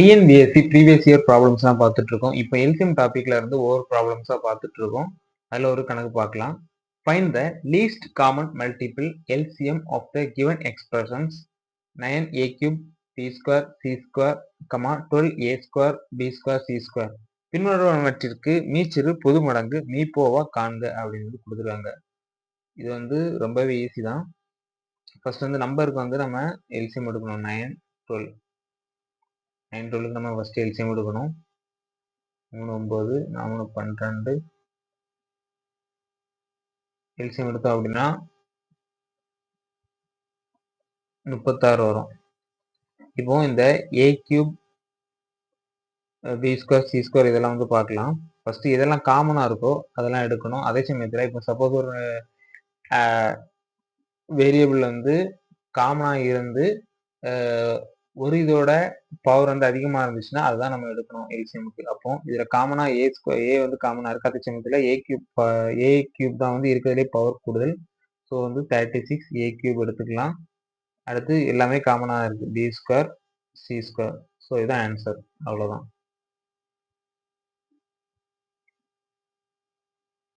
TNPSC previous year problems தான் பார்த்துட்டு இருக்கோம் இப்போ எல்சிஎம் டாபிக்ல இருந்து ஒவ்வொரு ப்ராப்ளம்ஸாக பார்த்துட்டு இருக்கோம் அதில் ஒரு கணக்கு பார்க்கலாம். Find the least common multiple LCM of the given expressions nine a cube b square c square comma twelve a square b square c square பின்வருவனவற்றிற்கு மீச்சிறு பொது மடங்கு மீப்போவா காண்க அப்படின்னு வந்து கொடுத்துருக்காங்க. இது வந்து ரொம்பவே ஈஸி தான். ஃபர்ஸ்ட் வந்து நம்பருக்கு வந்து நம்ம எல்சிஎம் எடுக்கணும். நயன் டுவெல் நைன் நம்ம ஃபஸ்ட்டு எல்சிஎம் எடுக்கணும். மூணு ஒம்பது நாலு பன்னிரெண்டு. எல்சிஎம் எடுத்தோம் அப்படின்னா முப்பத்தாறு வரும். இப்போ இந்த a cube b square c square இதெல்லாம் வந்து பார்க்கலாம். ஃபஸ்ட்டு இதெல்லாம் காமனாக இருக்கோ அதெல்லாம் எடுக்கணும். அதே சமயத்தில் இப்போ சப்போஸ் ஒரு வேரியபிள் வந்து காமனாக இருந்து ஒரு இதோட பவர் வந்து அதிகமாக இருந்துச்சுன்னா அதுதான் நம்ம எடுக்கணும் ஏசிஎம்க்கு அப்போ இதில் காமனாக ஏ ஸ்கொ ஏ வந்து காமனாக இருக்கு? அதே சமயத்தில் ஏ கியூப் ஏ கியூப் தான் வந்து இருக்கிறதுலே பவர் கூடுதல். ஸோ வந்து தேர்ட்டி சிக்ஸ் ஏ கியூப் எடுத்துக்கலாம். அடுத்து எல்லாமே காமனாக இருக்குது b square c square so இதுதான் ஆன்சர் அவ்வளோதான்